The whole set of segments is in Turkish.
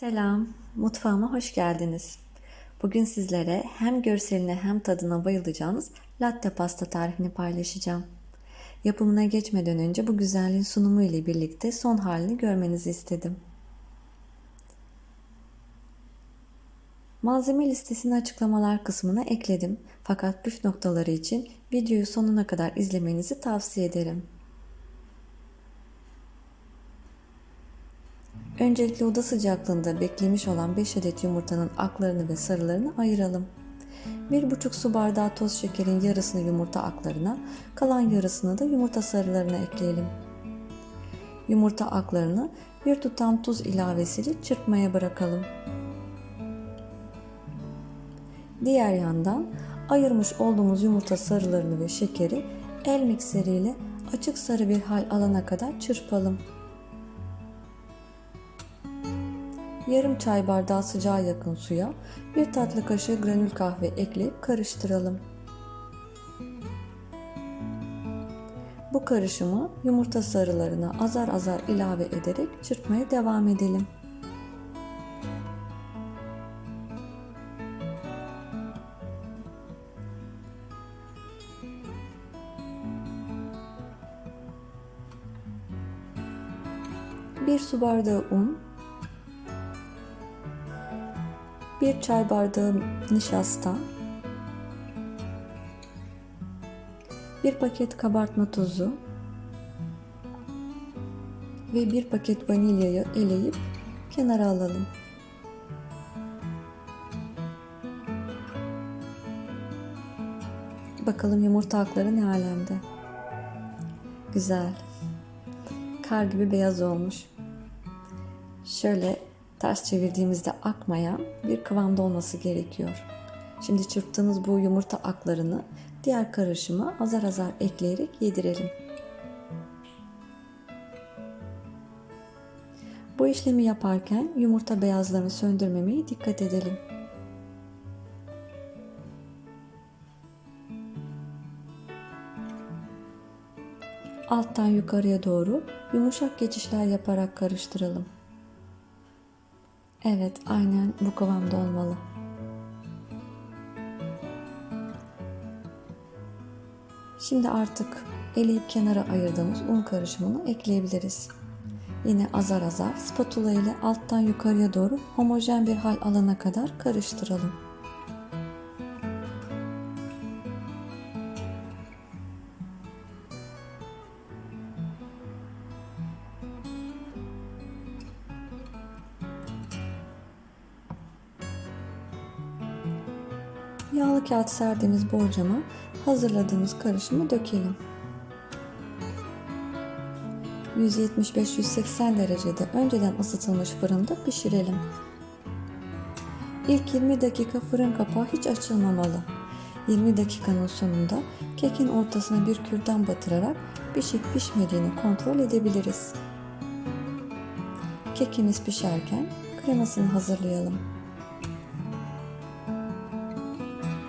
Selam, mutfağıma hoş geldiniz. Bugün sizlere hem görseline hem tadına bayılacağınız latte pasta tarifini paylaşacağım. Yapımına geçmeden önce bu güzelliğin sunumu ile birlikte son halini görmenizi istedim. Malzeme listesini açıklamalar kısmına ekledim. Fakat püf noktaları için videoyu sonuna kadar izlemenizi tavsiye ederim. Öncelikle oda sıcaklığında beklemiş olan 5 adet yumurtanın aklarını ve sarılarını ayıralım. 1,5 su bardağı toz şekerin yarısını yumurta aklarına, kalan yarısını da yumurta sarılarına ekleyelim. Yumurta aklarını bir tutam tuz ilavesiyle çırpmaya bırakalım. Diğer yandan ayırmış olduğumuz yumurta sarılarını ve şekeri el mikseriyle açık sarı bir hal alana kadar çırpalım. Yarım çay bardağı sıcağa yakın suya bir tatlı kaşığı granül kahve ekleyip karıştıralım. Bu karışımı yumurta sarılarına azar azar ilave ederek çırpmaya devam edelim. Bir su bardağı un, 1 çay bardağı nişasta, 1 paket kabartma tozu ve 1 paket vanilyayı eleyip kenara alalım. Bakalım yumurta akları ne alemde. Güzel. Kar gibi beyaz olmuş. Şöyle ters çevirdiğimizde akmayan bir kıvamda olması gerekiyor. Şimdi çırptığımız bu yumurta aklarını diğer karışıma azar azar ekleyerek yedirelim. Bu işlemi yaparken yumurta beyazlarını söndürmemeye dikkat edelim. Alttan yukarıya doğru yumuşak geçişler yaparak karıştıralım. Evet, aynen bu kıvamda olmalı. Şimdi artık eleyip kenara ayırdığımız un karışımını ekleyebiliriz. Yine azar azar spatula ile alttan yukarıya doğru homojen bir hal alana kadar karıştıralım. Yağlı kağıt serdiğimiz borcama hazırladığımız karışımı dökelim. 175-180 derecede önceden ısıtılmış fırında pişirelim. İlk 20 dakika fırın kapağı hiç açılmamalı. 20 dakikanın sonunda kekin ortasına bir kürdan batırarak pişip pişmediğini kontrol edebiliriz. Kekimiz pişerken kremasını hazırlayalım.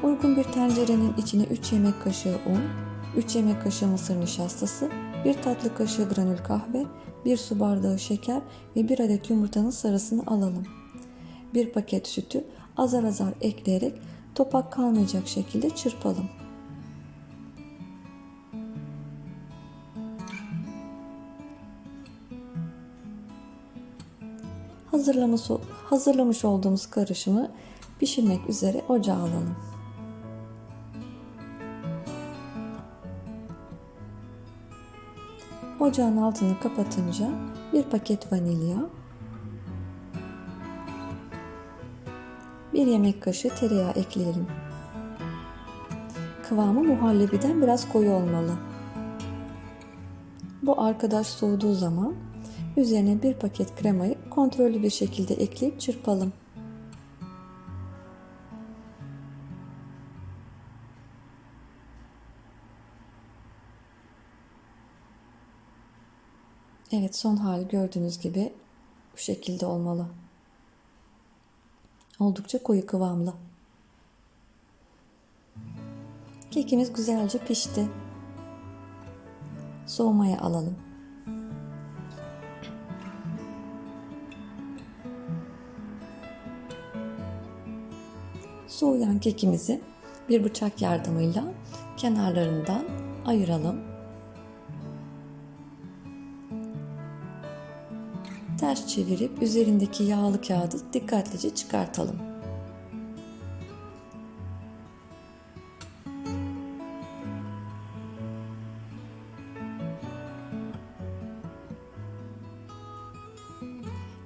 Uygun bir tencerenin içine 3 yemek kaşığı un, 3 yemek kaşığı mısır nişastası, 1 tatlı kaşığı granül kahve, 1 su bardağı şeker ve 1 adet yumurtanın sarısını alalım. 1 paket sütü azar azar ekleyerek topak kalmayacak şekilde çırpalım. Hazırlamış, hazırlamış olduğumuz karışımı pişirmek üzere ocağa alalım. Ocağın altını kapatınca bir paket vanilya, bir yemek kaşığı tereyağı ekleyelim. Kıvamı muhallebiden biraz koyu olmalı. Bu arkadaş soğuduğu zaman üzerine bir paket kremayı kontrollü bir şekilde ekleyip çırpalım. Evet son hali gördüğünüz gibi bu şekilde olmalı. Oldukça koyu kıvamlı. Kekimiz güzelce pişti. Soğumaya alalım. Soğuyan kekimizi bir bıçak yardımıyla kenarlarından ayıralım. Ters çevirip üzerindeki yağlı kağıdı dikkatlice çıkartalım.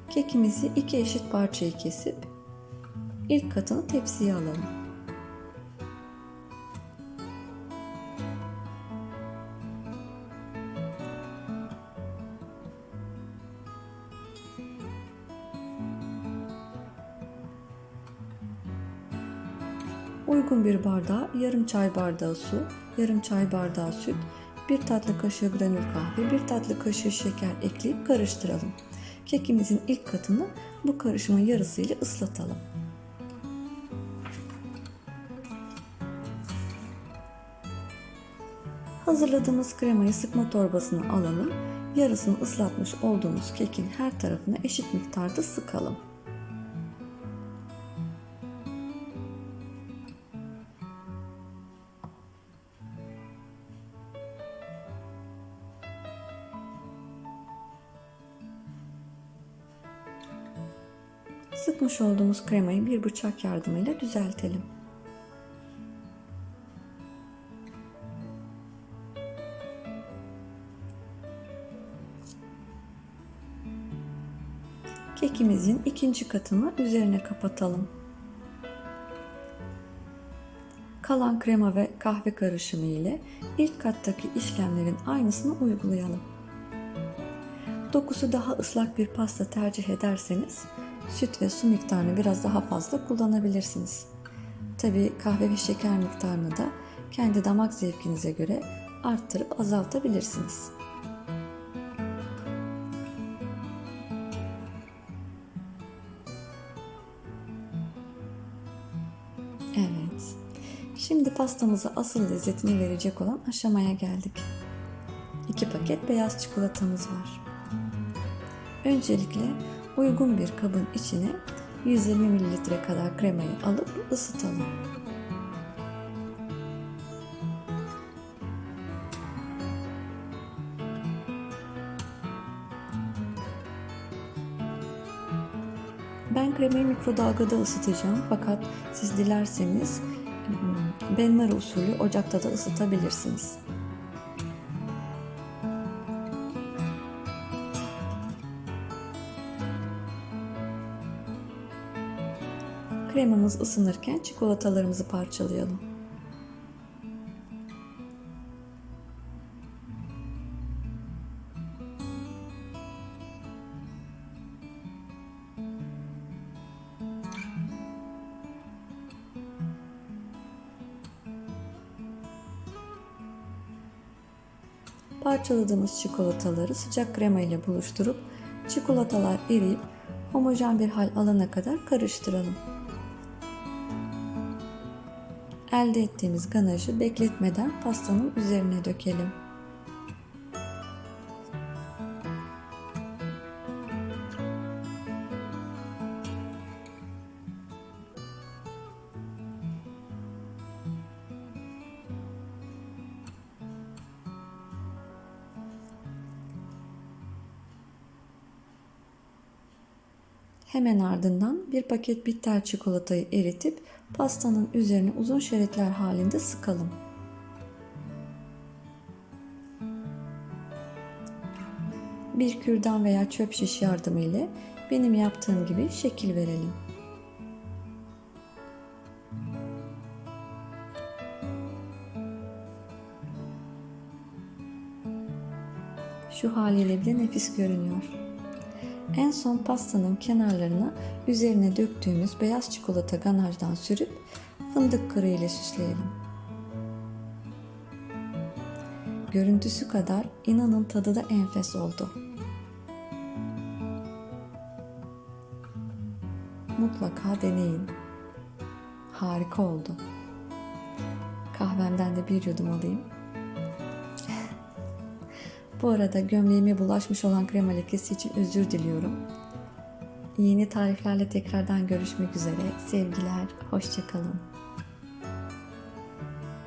Kekimizi iki eşit parçaya kesip ilk katını tepsiye alalım. Uygun bir bardağa yarım çay bardağı su, yarım çay bardağı süt, bir tatlı kaşığı granül kahve, bir tatlı kaşığı şeker ekleyip karıştıralım. Kekimizin ilk katını bu karışımın yarısıyla ıslatalım. Hazırladığımız kremayı sıkma torbasına alalım. Yarısını ıslatmış olduğumuz kekin her tarafına eşit miktarda sıkalım. Sıkmış olduğumuz kremayı bir bıçak yardımıyla düzeltelim. Kekimizin ikinci katını üzerine kapatalım. Kalan krema ve kahve karışımı ile ilk kattaki işlemlerin aynısını uygulayalım. Dokusu daha ıslak bir pasta tercih ederseniz süt ve su miktarını biraz daha fazla kullanabilirsiniz. Tabi kahve ve şeker miktarını da kendi damak zevkinize göre arttırıp azaltabilirsiniz. Evet. Şimdi pastamıza asıl lezzetini verecek olan aşamaya geldik. 2 paket beyaz çikolatamız var. Öncelikle uygun bir kabın içine 120 ml kadar kremayı alıp ısıtalım. Ben kremayı mikrodalgada ısıtacağım fakat siz dilerseniz benmari usulü ocakta da ısıtabilirsiniz. Kremamız ısınırken çikolatalarımızı parçalayalım. Parçaladığımız çikolataları sıcak krema ile buluşturup çikolatalar eriyip homojen bir hal alana kadar karıştıralım. Elde ettiğimiz ganajı bekletmeden pastanın üzerine dökelim. Hemen ardından bir paket bitter çikolatayı eritip pastanın üzerine uzun şeritler halinde sıkalım. Bir kürdan veya çöp şiş yardımı ile benim yaptığım gibi şekil verelim. Şu haliyle bile nefis görünüyor. En son pastanın kenarlarına üzerine döktüğümüz beyaz çikolata ganajdan sürüp fındık kırığı ile süsleyelim. Görüntüsü kadar inanın tadı da enfes oldu. Mutlaka deneyin. Harika oldu. Kahvemden de bir yudum alayım. Bu arada gömleğime bulaşmış olan krema lekesi için özür diliyorum. Yeni tariflerle tekrardan görüşmek üzere. Sevgiler, hoşçakalın.